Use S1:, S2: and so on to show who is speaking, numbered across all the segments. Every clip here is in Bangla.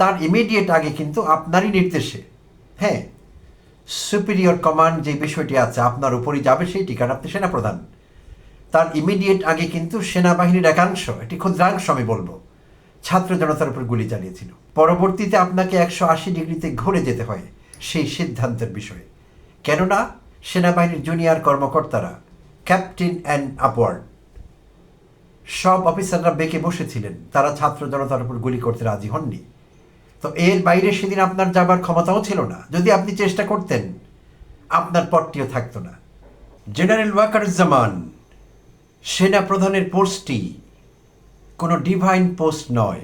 S1: তার ইমিডিয়েট আগে কিন্তু আপনারই নির্দেশে হ্যাঁ সুপিরিয়র কমান্ড যে বিষয়টি আছে আপনার উপরই যাবে সেই কারণ আপনি সেনাপ্রধান তার ইমিডিয়েট আগে কিন্তু সেনাবাহিনীর একাংশ এটি ক্ষুদ্রাংশ আমি বলবো ছাত্র জনতার উপর গুলি চালিয়েছিল পরবর্তীতে আপনাকে একশো আশি ডিগ্রিতে ঘুরে যেতে হয় সেই সিদ্ধান্তের বিষয়ে কেননা সেনাবাহিনীর জুনিয়র কর্মকর্তারা ক্যাপ্টেন অ্যান্ড আপওয়ার্ড সব অফিসাররা বেঁকে বসেছিলেন তারা ছাত্র জনতার উপর গুলি করতে রাজি হননি তো এর বাইরে সেদিন আপনার যাবার ক্ষমতাও ছিল না যদি আপনি চেষ্টা করতেন আপনার পদটিও থাকতো না জেনারেল জামান সেনা প্রধানের পোস্টটি কোনো ডিভাইন পোস্ট নয়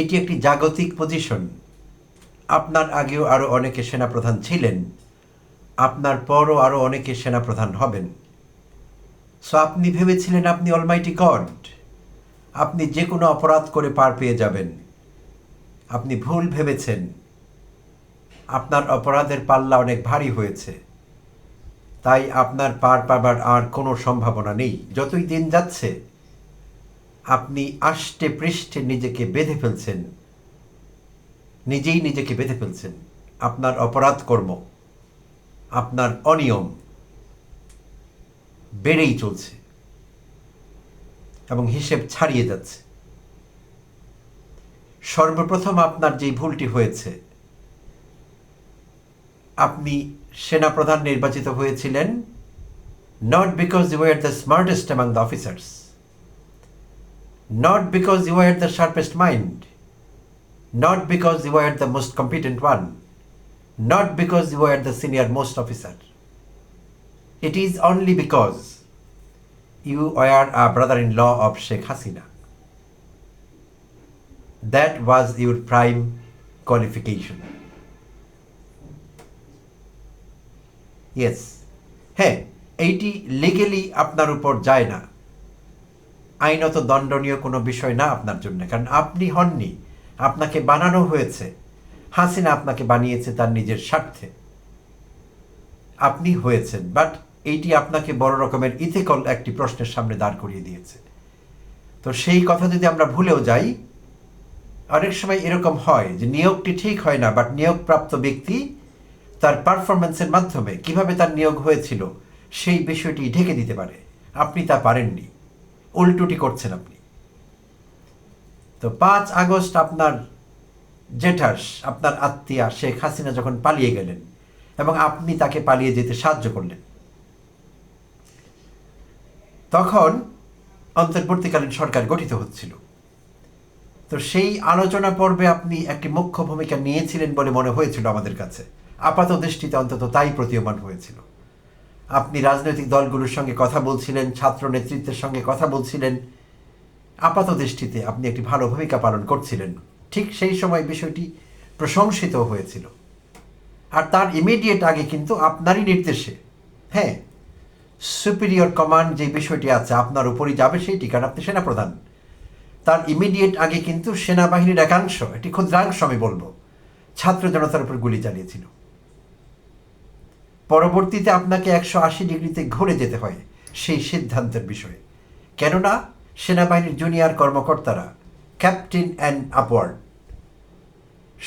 S1: এটি একটি জাগতিক পজিশন আপনার আগেও আরও অনেকে সেনাপ্রধান ছিলেন আপনার পরও আরও অনেকে সেনাপ্রধান হবেন সো আপনি ভেবেছিলেন আপনি অলমাইটি গড আপনি যে কোনো অপরাধ করে পার পেয়ে যাবেন আপনি ভুল ভেবেছেন আপনার অপরাধের পাল্লা অনেক ভারী হয়েছে তাই আপনার পার পাবার আর কোনো সম্ভাবনা নেই যতই দিন যাচ্ছে আপনি আষ্টে পৃষ্ঠে নিজেকে বেঁধে ফেলছেন নিজেই নিজেকে বেঁধে ফেলছেন আপনার অপরাধ কর্ম আপনার অনিয়ম বেড়েই চলছে এবং হিসেব ছাড়িয়ে যাচ্ছে সর্বপ্রথম আপনার যে ভুলটি হয়েছে আপনি সেনাপ্রধান নির্বাচিত হয়েছিলেন not because you are the smartest among the officers not because you are the sharpest mind not because you are the most competent one not because you are the senior most officer it is only because you are a brother in law of Sheikh Hasina that was your prime qualification yes হ্যাঁ এইটি লিগেলি আপনার উপর যায় না আইনত দণ্ডনীয় কোনো বিষয় না আপনার জন্য কারণ আপনি হননি আপনাকে বানানো হয়েছে হাসিনা আপনাকে বানিয়েছে তার নিজের স্বার্থে আপনি হয়েছেন বাট এইটি আপনাকে বড় রকমের ইথিকল একটি প্রশ্নের সামনে দাঁড় করিয়ে দিয়েছে তো সেই কথা যদি আমরা ভুলেও যাই অনেক সময় এরকম হয় যে নিয়োগটি ঠিক হয় না বাট নিয়োগপ্রাপ্ত ব্যক্তি তার পারফরমেন্সের মাধ্যমে কিভাবে তার নিয়োগ হয়েছিল সেই বিষয়টি ঢেকে দিতে পারে আপনি তা পারেননি উল্টুটি করছেন আপনি তো পাঁচ আগস্ট আপনার জেঠাস আপনার আত্মীয়া শেখ হাসিনা যখন পালিয়ে গেলেন এবং আপনি তাকে পালিয়ে যেতে সাহায্য করলেন তখন অন্তর্বর্তীকালীন সরকার গঠিত হচ্ছিল তো সেই আলোচনা পর্বে আপনি একটি মুখ্য ভূমিকা নিয়েছিলেন বলে মনে হয়েছিল আমাদের কাছে আপাত দৃষ্টিতে অন্তত তাই প্রতীয়মান হয়েছিল আপনি রাজনৈতিক দলগুলোর সঙ্গে কথা বলছিলেন ছাত্র নেতৃত্বের সঙ্গে কথা বলছিলেন আপাত দৃষ্টিতে আপনি একটি ভালো ভূমিকা পালন করছিলেন ঠিক সেই সময় বিষয়টি প্রশংসিত হয়েছিল আর তার ইমিডিয়েট আগে কিন্তু আপনারই নির্দেশে হ্যাঁ সুপিরিয়র কমান্ড যে বিষয়টি আছে আপনার উপরই যাবে সেই কারণ আপনি সেনাপ্রধান তার ইমিডিয়েট আগে কিন্তু সেনাবাহিনীর একাংশ একটি ক্ষুদ্রাংশ আমি বলবো ছাত্র জনতার উপর গুলি চালিয়েছিল পরবর্তীতে আপনাকে একশো আশি ডিগ্রিতে ঘুরে যেতে হয় সেই সিদ্ধান্তের বিষয়ে কেননা সেনাবাহিনীর জুনিয়র কর্মকর্তারা ক্যাপ্টেন অ্যান্ড আপওয়ার্ড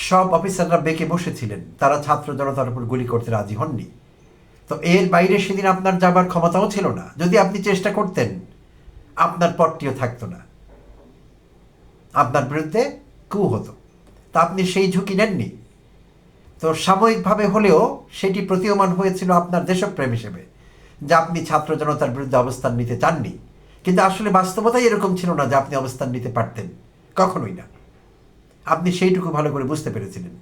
S1: সব অফিসাররা বেঁকে বসেছিলেন তারা ছাত্র জনতার উপর গুলি করতে রাজি হননি তো এর বাইরে সেদিন আপনার যাবার ক্ষমতাও ছিল না যদি আপনি চেষ্টা করতেন আপনার পথটিও থাকতো না আপনার বিরুদ্ধে কু হতো তা আপনি সেই ঝুঁকি নেননি তো সাময়িকভাবে হলেও সেটি প্রতীয়মান হয়েছিল আপনার দেশপ্রেম হিসেবে যে আপনি ছাত্র জনতার বিরুদ্ধে অবস্থান নিতে চাননি কিন্তু আসলে বাস্তবতাই এরকম ছিল না যে আপনি অবস্থান নিতে পারতেন কখনোই না আপনি সেইটুকু ভালো করে বুঝতে পেরেছিলেন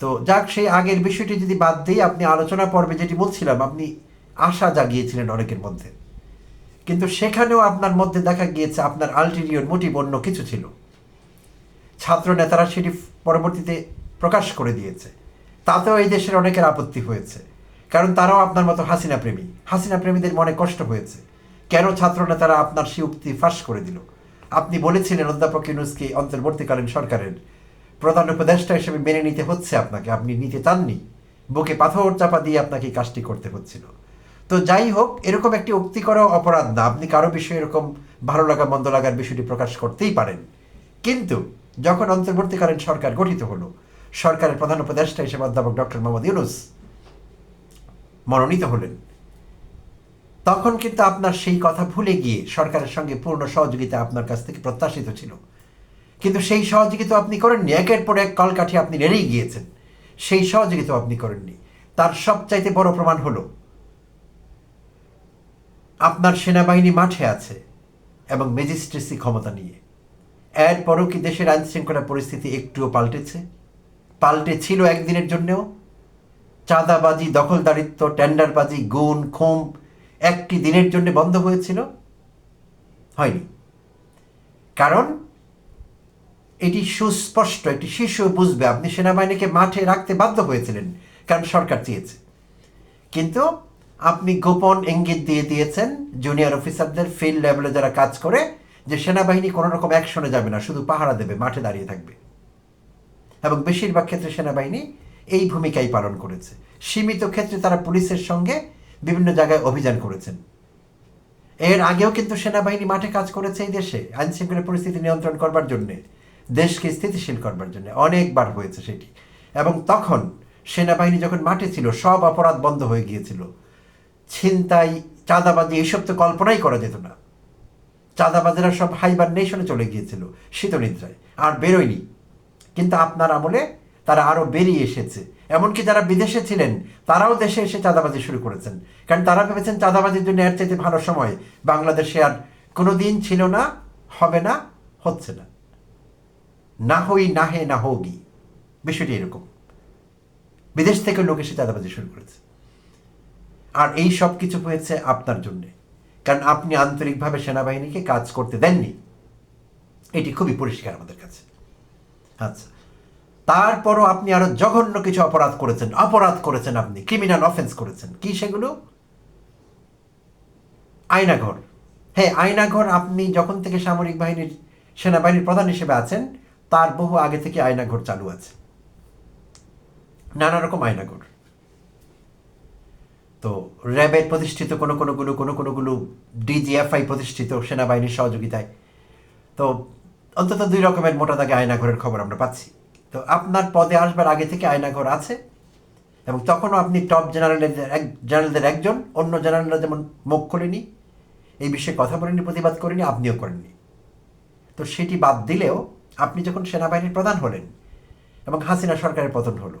S1: তো যাক সেই আগের বিষয়টি যদি বাদ দিয়ে আপনি আলোচনা পর্বে যেটি বলছিলাম আপনি আশা জাগিয়েছিলেন অনেকের মধ্যে কিন্তু সেখানেও আপনার মধ্যে দেখা গিয়েছে আপনার আলটেরিয়র মোটিভ অন্য কিছু ছিল ছাত্র নেতারা সেটি পরবর্তীতে প্রকাশ করে দিয়েছে তাতেও এই দেশের অনেকের আপত্তি হয়েছে কারণ তারাও আপনার মতো হাসিনা প্রেমী হাসিনা প্রেমীদের মনে কষ্ট হয়েছে কেন ছাত্র নেতারা আপনার সে উক্তি ফাঁস করে দিল আপনি বলেছিলেন অধ্যাপক ইউনুসকে অন্তর্বর্তীকালীন সরকারের প্রধান উপদেষ্টা হিসেবে মেনে নিতে হচ্ছে আপনাকে আপনি নিতে চাননি বুকে পাথর চাপা দিয়ে আপনাকে কাজটি করতে হচ্ছিল তো যাই হোক এরকম একটি উক্তি করা অপরাধ না আপনি কারো বিষয়ে এরকম ভালো লাগা মন্দ লাগার বিষয়টি প্রকাশ করতেই পারেন কিন্তু যখন অন্তর্বর্তীকালীন সরকার গঠিত হলো সরকারের প্রধান উপদেষ্টা হিসেবে অধ্যাপক ডক্টর মোহাম্মদ ইউনুস মনোনীত হলেন তখন কিন্তু আপনার সেই কথা ভুলে গিয়ে সরকারের সঙ্গে পূর্ণ সহযোগিতা আপনার কাছ থেকে প্রত্যাশিত ছিল কিন্তু সেই সহযোগিতা আপনি করেননি একের পর এক কলকাঠি আপনি নেড়েই গিয়েছেন সেই সহযোগিতা আপনি করেননি তার সবচাইতে বড় প্রমাণ হলো আপনার সেনাবাহিনী মাঠে আছে এবং ম্যাজিস্ট্রেসি ক্ষমতা নিয়ে এরপরও কি দেশের আইনশৃঙ্খলা পরিস্থিতি একটুও পাল্টেছে পাল্টে ছিল একদিনের জন্যেও চাঁদাবাজি দখলদারিত্ব টেন্ডারবাজি গুণ খুম একটি দিনের জন্য বন্ধ হয়েছিল হয়নি কারণ এটি সুস্পষ্ট একটি শিশু বুঝবে আপনি সেনাবাহিনীকে মাঠে রাখতে বাধ্য হয়েছিলেন কারণ সরকার চেয়েছে কিন্তু আপনি গোপন ইঙ্গিত দিয়ে দিয়েছেন জুনিয়র অফিসারদের ফিল্ড লেভেলে যারা কাজ করে যে সেনাবাহিনী কোনো রকম অ্যাকশনে যাবে না শুধু পাহারা দেবে মাঠে দাঁড়িয়ে থাকবে এবং বেশিরভাগ ক্ষেত্রে সেনাবাহিনী এই ভূমিকাই পালন করেছে সীমিত ক্ষেত্রে তারা পুলিশের সঙ্গে বিভিন্ন জায়গায় অভিযান করেছেন এর আগেও কিন্তু সেনাবাহিনী মাঠে কাজ করেছে এই দেশে আইন শৃঙ্খলা পরিস্থিতি নিয়ন্ত্রণ করবার জন্যে দেশকে স্থিতিশীল করবার জন্য অনেকবার হয়েছে সেটি এবং তখন সেনাবাহিনী যখন মাঠে ছিল সব অপরাধ বন্ধ হয়ে গিয়েছিল ছিনতাই চাঁদাবাজি এসব তো কল্পনাই করা যেত না চাঁদাবাজেরা সব হাইবার নেশনে চলে গিয়েছিল শীতনিদ্রায় আর বেরোয়নি কিন্তু আপনার আমলে তারা আরও বেরিয়ে এসেছে এমনকি যারা বিদেশে ছিলেন তারাও দেশে এসে চাঁদাবাজি শুরু করেছেন কারণ তারা ভেবেছেন চাঁদাবাজির জন্য এর চাইতে ভালো সময় বাংলাদেশে আর কোনো দিন ছিল না হবে না হচ্ছে না না হই না হে না হোগি বিষয়টি এরকম বিদেশ থেকে লোক এসে চাঁদাবাজি শুরু করেছে আর এই সব কিছু হয়েছে আপনার জন্যে কারণ আপনি আন্তরিকভাবে সেনাবাহিনীকে কাজ করতে দেননি এটি খুবই পরিষ্কার আমাদের কাছে আচ্ছা তারপরও আপনি আরও জঘন্য কিছু অপরাধ করেছেন অপরাধ করেছেন আপনি ক্রিমিনাল অফেন্স করেছেন কি সেগুলো আয়নাঘর হ্যাঁ আয়নাঘর আপনি যখন থেকে সামরিক বাহিনীর সেনাবাহিনীর প্রধান হিসেবে আছেন তার বহু আগে থেকে আয়নাঘর চালু আছে নানা রকম আয়নাঘর তো র্যাবের প্রতিষ্ঠিত কোনো কোনোগুলো কোনো কোনোগুলো ডিজিএফআই প্রতিষ্ঠিত সেনাবাহিনীর সহযোগিতায় তো অন্তত দুই রকমের মোটা দাগে আয়নাঘরের খবর আমরা পাচ্ছি তো আপনার পদে আসবার আগে থেকে আয়নাঘর আছে এবং তখনও আপনি টপ জেনারেলের এক জেনারেলদের একজন অন্য জেনারেলরা যেমন মুখ করেনি এই বিষয়ে কথা বলেনি প্রতিবাদ করেনি আপনিও করেননি তো সেটি বাদ দিলেও আপনি যখন সেনাবাহিনীর প্রধান হলেন এবং হাসিনা সরকারের পতন হলো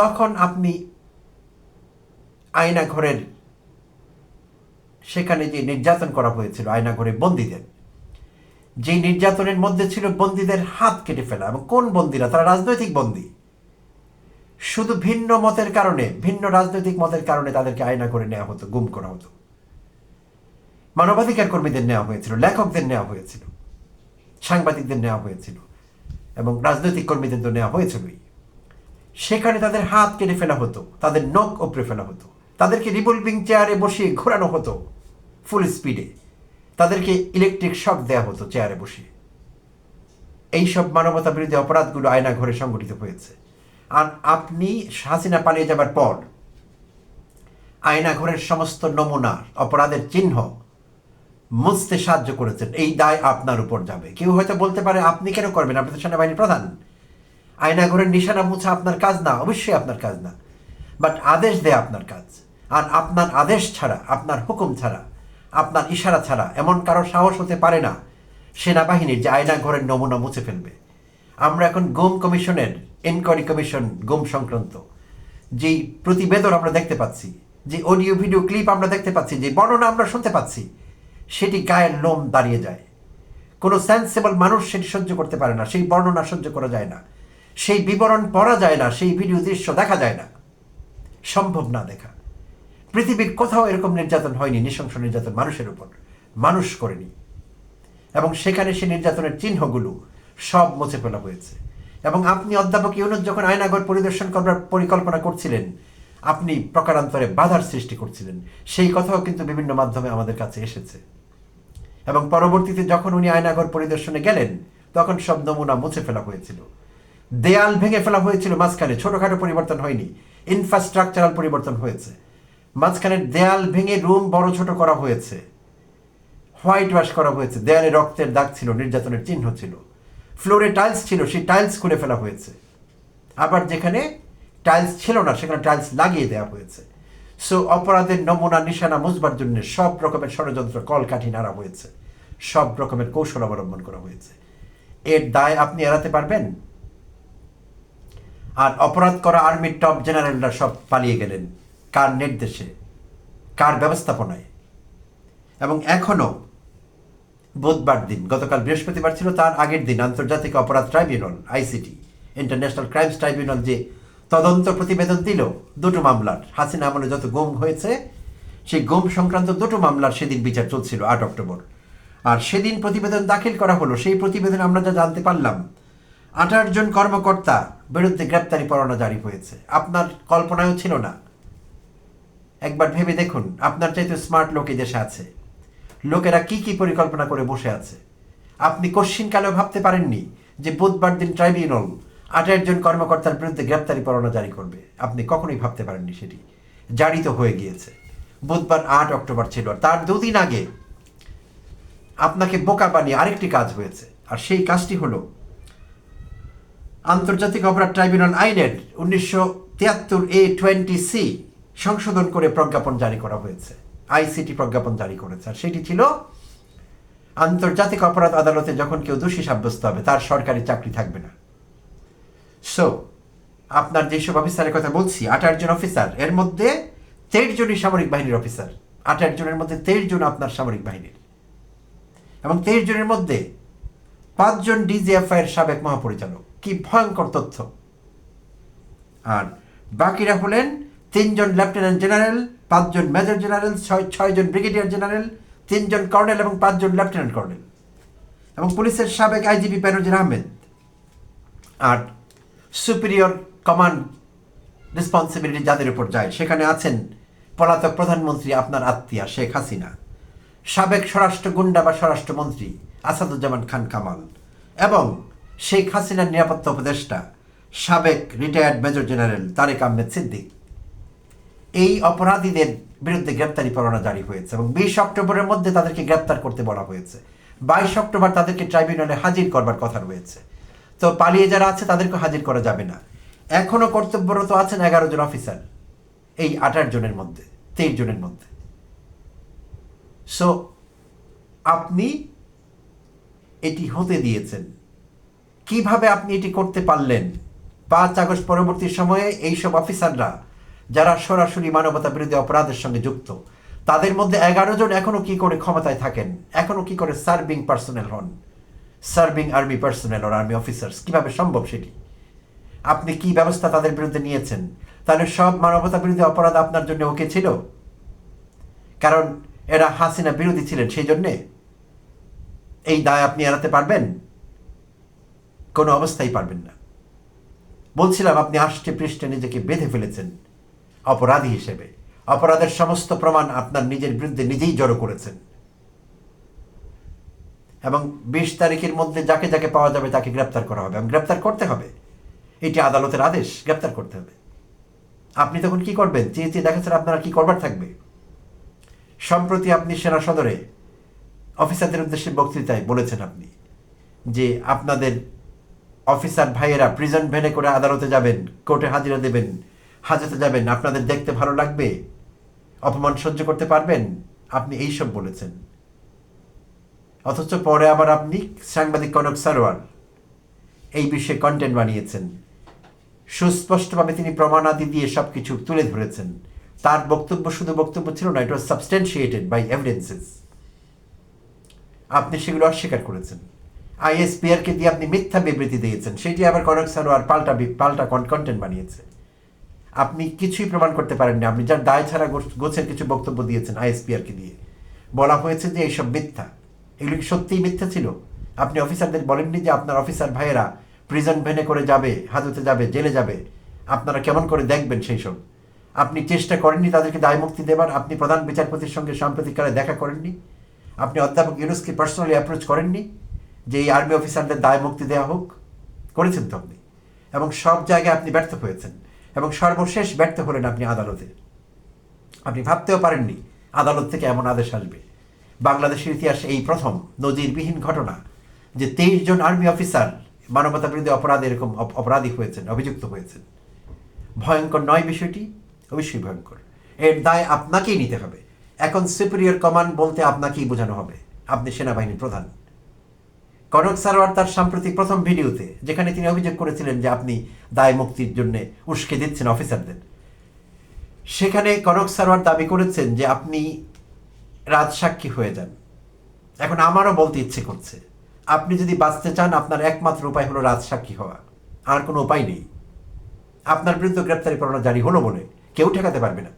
S1: তখন আপনি আয়নাঘরের সেখানে যে নির্যাতন করা হয়েছিল আয়না ঘরে বন্দীদের যে নির্যাতনের মধ্যে ছিল বন্দীদের হাত কেটে ফেলা এবং কোন বন্দীরা তারা রাজনৈতিক বন্দী শুধু ভিন্ন মতের কারণে ভিন্ন রাজনৈতিক মতের কারণে তাদেরকে আয়না করে নেওয়া হতো গুম করা হতো মানবাধিকার কর্মীদের নেওয়া হয়েছিল লেখকদের নেওয়া হয়েছিল সাংবাদিকদের নেওয়া হয়েছিল এবং রাজনৈতিক কর্মীদের তো নেওয়া হয়েছিলই সেখানে তাদের হাত কেটে ফেলা হতো তাদের নখ ওপরে ফেলা হতো তাদেরকে রিভলভিং চেয়ারে বসিয়ে ঘোরানো হতো ফুল স্পিডে তাদেরকে ইলেকট্রিক শক দেওয়া হতো চেয়ারে বসিয়ে এইসব মানবতা বিরোধী অপরাধগুলো আয়না ঘরে সংগঠিত হয়েছে আর আপনি হাসিনা পালিয়ে যাবার পর আয়না ঘরের সমস্ত নমুনা অপরাধের চিহ্ন মুছতে সাহায্য করেছেন এই দায় আপনার উপর যাবে কেউ হয়তো বলতে পারে আপনি কেন করবেন আপনি তো সেনাবাহিনীর প্রধান ঘরের নিশানা মুছা আপনার কাজ না অবশ্যই আপনার কাজ না বাট আদেশ দেয় আপনার কাজ আর আপনার আদেশ ছাড়া আপনার হুকুম ছাড়া আপনার ইশারা ছাড়া এমন কারো সাহস হতে পারে না সেনাবাহিনীর যে আয়না ঘরের নমুনা মুছে ফেলবে আমরা এখন গুম কমিশনের এনকোয়ারি কমিশন গুম সংক্রান্ত যেই প্রতিবেদন আমরা দেখতে পাচ্ছি যে অডিও ভিডিও ক্লিপ আমরা দেখতে পাচ্ছি যে বর্ণনা আমরা শুনতে পাচ্ছি সেটি গায়ের লোম দাঁড়িয়ে যায় কোনো সেন্সেবল মানুষ সেটি সহ্য করতে পারে না সেই বর্ণনা সহ্য করা যায় না সেই বিবরণ পড়া যায় না সেই ভিডিও দৃশ্য দেখা যায় না সম্ভব না দেখা পৃথিবীর কোথাও এরকম নির্যাতন হয়নি নৃশংস নির্যাতন মানুষের উপর মানুষ করেনি এবং সেখানে সে নির্যাতনের চিহ্নগুলো সব মুছে ফেলা হয়েছে এবং আপনি অধ্যাপক ইউনুস যখন আয়নাগর পরিদর্শন করবার পরিকল্পনা করছিলেন আপনি প্রকারান্তরে বাধার সৃষ্টি করছিলেন সেই কথাও কিন্তু বিভিন্ন মাধ্যমে আমাদের কাছে এসেছে এবং পরবর্তীতে যখন উনি আয়নাগর পরিদর্শনে গেলেন তখন সব নমুনা মুছে ফেলা হয়েছিল দেয়াল ভেঙে ফেলা হয়েছিল মাঝখানে ছোটোখাটো পরিবর্তন হয়নি ইনফ্রাস্ট্রাকচারাল পরিবর্তন হয়েছে মাঝখানে দেয়াল ভেঙে রুম বড় ছোট করা হয়েছে হোয়াইট ওয়াশ করা হয়েছে দেয়ালে রক্তের দাগ ছিল নির্যাতনের চিহ্ন ছিল ফ্লোরে টাইলস ছিল সেই টাইলস খুলে ফেলা হয়েছে আবার যেখানে টাইলস ছিল না সেখানে টাইলস লাগিয়ে দেওয়া হয়েছে সো অপরাধের নমুনা নিশানা মুজবার জন্য সব রকমের ষড়যন্ত্র কলকাঠি নাড়া হয়েছে সব রকমের কৌশল অবলম্বন করা হয়েছে এর দায় আপনি এড়াতে পারবেন আর অপরাধ করা আর্মির টপ জেনারেলরা সব পালিয়ে গেলেন কার নির্দেশে কার ব্যবস্থাপনায় এবং এখনও বুধবার দিন গতকাল বৃহস্পতিবার ছিল তার আগের দিন আন্তর্জাতিক অপরাধ tribunal ICT international crimes tribunal যে তদন্ত প্রতিবেদন দিল দুটো মামলার হাসিনা আমলে যত গুম হয়েছে সেই গুম সংক্রান্ত দুটো মামলার সেদিন বিচার চলছিল আট অক্টোবর আর সেদিন প্রতিবেদন দাখিল করা হলো সেই প্রতিবেদন আমরা যা জানতে পারলাম আঠাশ জন কর্মকর্তা বিরুদ্ধে গ্রেপ্তারি পরোয়ানা জারি হয়েছে আপনার কল্পনায়ও ছিল না একবার ভেবে দেখুন আপনার চাইতে স্মার্ট লোক এই দেশে আছে লোকেরা কি কি পরিকল্পনা করে বসে আছে আপনি কশ্চিনকালেও ভাবতে পারেননি যে বুধবার দিন ট্রাইব্যুনাল আঠাশ জন কর্মকর্তার বিরুদ্ধে গ্রেপ্তারি পরোয়ানা জারি করবে আপনি কখনোই ভাবতে পারেননি সেটি জারি তো হয়ে গিয়েছে বুধবার আট অক্টোবর ছিল তার দুদিন আগে আপনাকে বোকা বানিয়ে আরেকটি কাজ হয়েছে আর সেই কাজটি হলো আন্তর্জাতিক অপরাধ ট্রাইব্যুনাল আইনের উনিশশো তিয়াত্তর এ টোয়েন্টি সি সংশোধন করে প্রজ্ঞাপন জারি করা হয়েছে আইসিটি প্রজ্ঞাপন জারি করেছে আর সেটি ছিল আন্তর্জাতিক অপরাধ আদালতে যখন কেউ দোষী সাব্যস্ত হবে তার সরকারি চাকরি থাকবে না সো আপনার যেসব অফিসারের কথা বলছি আট জন অফিসার এর মধ্যে তেইশ জনই সামরিক বাহিনীর অফিসার আট জনের মধ্যে তেইশ জন আপনার সামরিক বাহিনীর এবং তেইশ জনের মধ্যে পাঁচজন ডিজিএফআই এর সাবেক মহাপরিচালক কি ভয়ঙ্কর তথ্য আর বাকিরা হলেন তিনজন লেফটেন্যান্ট জেনারেল পাঁচজন মেজর জেনারেল ছয় ছয়জন ব্রিগেডিয়ার জেনারেল তিনজন কর্নেল এবং পাঁচজন লেফটেন্যান্ট কর্নেল এবং পুলিশের সাবেক আইজিপি প্যানোজির আহমেদ আর সুপিরিয়র কমান্ড রেসপন্সিবিলিটি যাদের উপর যায় সেখানে আছেন পলাতক প্রধানমন্ত্রী আপনার আত্মীয়া শেখ হাসিনা সাবেক স্বরাষ্ট্র গুন্ডা বা স্বরাষ্ট্রমন্ত্রী আসাদুজ্জামান খান কামাল এবং শেখ হাসিনার নিরাপত্তা উপদেষ্টা সাবেক retired major general Tarique Ahmed Siddique এই অপরাধীদের বিরুদ্ধে গ্রেপ্তারি পরোয়ানা জারি হয়েছে এবং বিশ অক্টোবরের মধ্যে তাদেরকে গ্রেপ্তার করতে বলা হয়েছে বাইশ অক্টোবর তাদেরকে ট্রাইব্যুনালে হাজির করবার কথা রয়েছে তো পালিয়ে যারা আছে তাদেরকে হাজির করা যাবে না এখনও কর্তব্যরত আছেন এগারো জন অফিসার এই আঠাশ জনের মধ্যে তেইশ জনের মধ্যে সো আপনি এটি হতে দিয়েছেন কিভাবে আপনি এটি করতে পারলেন পাঁচ আগস্ট পরবর্তী সময়ে এইসব অফিসাররা যারা সরাসরি মানবতা বিরোধী অপরাধের সঙ্গে যুক্ত তাদের মধ্যে এগারো জন এখনো কি করে ক্ষমতায় থাকেন এখনো কি করে সার্ভিং পার্সোনেল হন serving army personnel or army officers কিভাবে সম্ভব সেটি আপনি কি ব্যবস্থা তাদের বিরুদ্ধে নিয়েছেন তাহলে সব মানবতা বিরোধী অপরাধ আপনার জন্য ওকে ছিল কারণ এরা হাসিনা বিরোধী ছিলেন সেই জন্যে এই দায় আপনি এড়াতে পারবেন কোনো অবস্থাই পারবেন না বলছিলাম আপনি আষ্টে পৃষ্ঠে নিজেকে বেঁধে ফেলেছেন অপরাধী হিসেবে অপরাধের সমস্ত প্রমাণ আপনার নিজের বিরুদ্ধে নিজেই জড়ো করেছেন এবং বিশ তারিখের মধ্যে যাকে যাকে পাওয়া যাবে তাকে গ্রেপ্তার করা হবে এবং গ্রেপ্তার করতে হবে এটি আদালতের আদেশ গ্রেপ্তার করতে হবে আপনি তখন কি করবেন চেয়ে চেয়ে দেখাচ্ছেন আপনারা কি করবার থাকবে সম্প্রতি আপনি সেনা সদরে অফিসারদের উদ্দেশ্যে বক্তৃতায় বলেছেন আপনি যে আপনাদের অফিসার ভাইয়েরা প্রিজন ভ্যানে করে আদালতে যাবেন কোর্টে হাজিরা দেবেন হাজতে যাবেন আপনাদের দেখতে ভালো লাগবে অপমান সহ্য করতে পারবেন আপনি এইসব বলেছেন অথচ পরে আবার আপনি সাংবাদিক কনক সারোয়ার এই বিষয়ে কন্টেন্ট বানিয়েছেন সুস্পষ্টভাবে তিনি প্রমাণাদি দিয়ে সব কিছু তুলে ধরেছেন তার বক্তব্য শুধু বক্তব্য ছিল না ইট ওয়াজ সাবস্টেন্সিয়েটেড বাই এভিডেন্সেস আপনি সেগুলো অস্বীকার করেছেন আইএসপিআরকে দিয়ে আপনি মিথ্যা বিবৃতি দিয়েছেন সেটি আবার কনক সারোয়ার পাল্টা পাল্টা কন্টেন্ট বানিয়েছে আপনি কিছুই প্রমাণ করতে পারেননি আপনি যার দায় ছাড়া গোছের কিছু বক্তব্য দিয়েছেন আইএসপিআরকে দিয়ে বলা হয়েছে যে এইসব মিথ্যা এগুলি সত্যিই মিথ্যা ছিল আপনি অফিসারদের বলেননি যে আপনার অফিসার ভাইয়েরা প্রিজন ভ্যানে করে যাবে হাজতে যাবে জেলে যাবে আপনারা কেমন করে দেখবেন সেই সব আপনি চেষ্টা করেননি তাদেরকে দায়মুক্তি দেবার আপনি প্রধান বিচারপতির সঙ্গে সাম্প্রতিককালে দেখা করেননি আপনি অধ্যাপক ইউনুসকে পার্সোনালি অ্যাপ্রোচ করেননি যে এই আর্মি অফিসারদের দায় মুক্তি দেওয়া হোক করেছেন তো আপনি এবং সব জায়গায় আপনি ব্যর্থ হয়েছেন এবং সর্বশেষ ব্যর্থ হলেন আপনি আদালতে আপনি ভাবতেও পারেননি আদালত থেকে এমন আদেশ আসবে বাংলাদেশের ইতিহাসে এই প্রথম নজিরবিহীন ঘটনা যে তেইশ জন আর্মি অফিসার মানবতা বিরোধী অপরাধে এরকম অপরাধী হয়েছেন অভিযুক্ত হয়েছেন ভয়ঙ্কর নয় বিষয়টি অবশ্যই ভয়ঙ্কর এর দায় আপনাকেই নিতে হবে এখন সুপিরিয়র কমান্ড বলতে আপনাকেই বোঝানো হবে আপনি সেনাবাহিনীর প্রধান কনক সারোয়ার তার সাম্প্রতিক প্রথম ভিডিওতে যেখানে তিনি অভিযোগ করেছিলেন যে আপনি দায় মুক্তির জন্য উস্কে দিচ্ছেন অফিসারদের সেখানে কনক সারোয়ার দাবি করেছেন যে আপনি রাজসাক্ষী হয়ে যান এখন আমারও বলতে ইচ্ছে করছে আপনি যদি বাঁচতে চান আপনার একমাত্র উপায় হলো রাজসাক্ষী হওয়া আর কোনো উপায় নেই আপনার বিরুদ্ধে গ্রেপ্তারি পরোয়ানা জারি হলো বলে কেউ ঠেকাতে পারবে না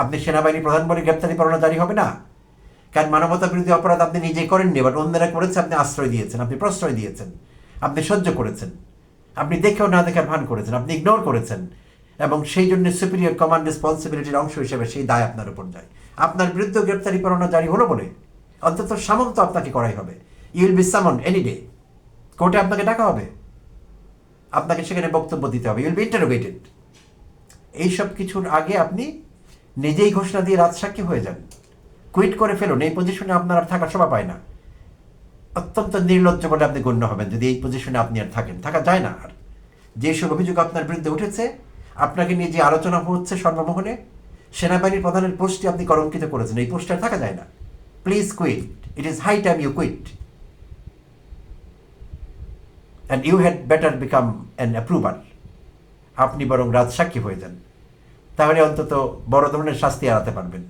S1: আপনি সেনাবাহিনী প্রধান বলে গ্রেপ্তারি পরোয়ানা জারি হবে না কারণ মানবতা বিরোধী অপরাধ আপনি নিজে করেননি বাট অন্যরা করেছে আপনি আশ্রয় দিয়েছেন আপনি প্রশ্রয় দিয়েছেন আপনি সহ্য করেছেন আপনি দেখেও না দেখে ভান করেছেন আপনি ইগনোর করেছেন এবং সেই জন্য সুপিরিয়র কমান্ড রেসপন্সিবিলিটির অংশ হিসেবে সেই দায় আপনার উপর যায় আপনার বিরুদ্ধে গ্রেপ্তারি পরোয়ানা জারি হলো বলে অন্তত সামন্ত আপনাকে করাই হবে you'll be summon any day কোর্টে আপনাকে ডাকা হবে আপনাকে সেখানে বক্তব্য দিতে হবে ইউল বি ইন্টারোগেটেড এইসব কিছুর আগে আপনি নিজেই ঘোষণা দিয়ে রাজসাক্ষী হয়ে যান কুইট করে ফেলুন এই পজিশনে আপনার আর থাকার সময় পায় না অত্যন্ত নির্লজ্জ বলে আপনি গণ্য হবেন যদি এই পজিশনে আপনি আর থাকেন থাকা যায় না আর যেসব অভিযোগ আপনার বিরুদ্ধে উঠেছে আপনাকে নিয়ে যে আলোচনা হচ্ছে সর্বমোহনে সেনাবাহিনীর প্রধানের পোস্টটি আপনি কলঙ্কিত করেছেন এই পোস্টে থাকা যায় না please quit it is high time you quit and you had better become an approver আপনি বরং রাজসাক্ষী হয়ে যান তাহলে অন্তত বড় ধরনের শাস্তি এড়াতে পারবেন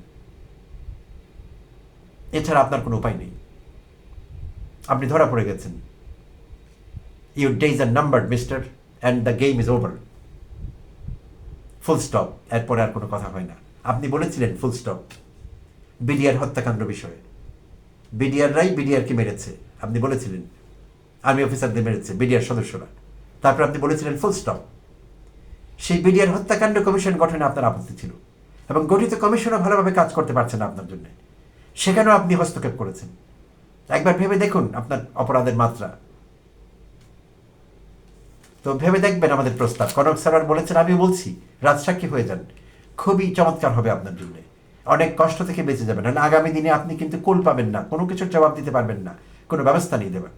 S1: এছাড়া আপনার কোনো উপায় নেই আপনি ধরা পড়ে গেছেন your days are number mister and the game is over full stop এরপরে আর কোনো কথা হয় না আপনি বলেছিলেন ফুল স্টপ বিডিআর হত্যাকাণ্ড বিষয়ে বিডিআররাই বিডিআরকে মেরেছে আপনি বলেছিলেন আর্মি অফিসারদের মেরেছে বিডিআর সদস্যরা তারপর আপনি বলেছিলেন ফুল স্টপ সেই বিডিআর হত্যাকাণ্ড কমিশন গঠনে আপনার আপত্তি ছিল এবং গঠিত কমিশনও ভালোভাবে কাজ করতে পারছে না আপনার জন্য সেখানেও আপনি হস্তক্ষেপ করেছেন একবার ভেবে দেখুন আপনার অপরাধের মাত্রা তো ভেবে দেখবেন আমাদের প্রস্তাব কনক স্যার বলেছেন আমি বলছি রাজসাক্ষী হয়ে যান খুবই চমৎকার হবে আপনার জন্য অনেক কষ্ট থেকে বেঁচে যাবেন আগামী দিনে আপনি কিন্তু কোল পাবেন না কোনো কিছুর জবাব দিতে পারবেন না কোনো ব্যবস্থা নিয়ে দেবেন